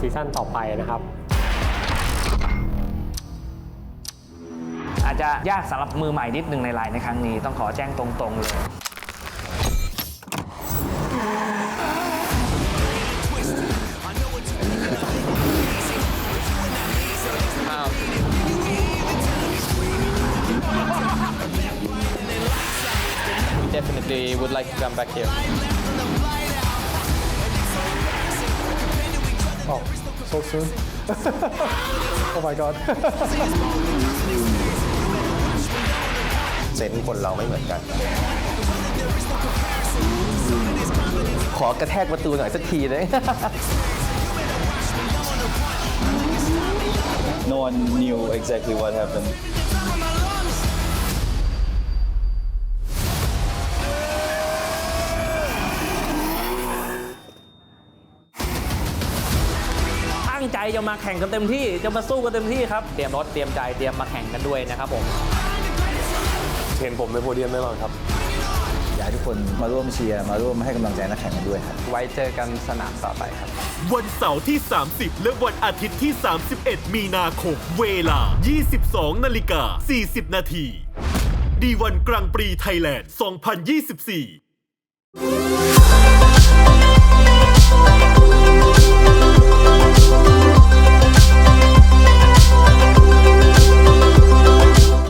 ซีซั่นต่อไปนะครับ อาจจะยากสำหรับมือใหม่นิดนึงในไลน์ในครั้งนี้ ต้องขอแจ้งตรงๆเลย definitely would like to come back here. Oh so soon Oh my god เซนส์คนเราไม่เหมือนกัน ขอกระแทกประตูหน่อยสักทีเลย no one knew exactly what happened. ตั้งใจจะมาแข่งกันเต็มที่ จะมาสู้กันเต็มที่ครับ เตรียมรถเตรียมใจเตรียมมาแข่งกันด้วยนะครับผมเห็นผมในโพเดียมแน่นอนครับอยากให้ทุกคนมาร่วมเชียร์มาร่วมให้กำลังใจนักแข่งกันด้วยครับ ไว้เจอกันสนามต่อไปครับ วันเสาร์ที่ 30 และวันอาทิตย์ที่ 31 มีนาคม เวลา 22 นาฬิกา 40 นาทีดีวันกลางปรีไทยแลนด์ 2024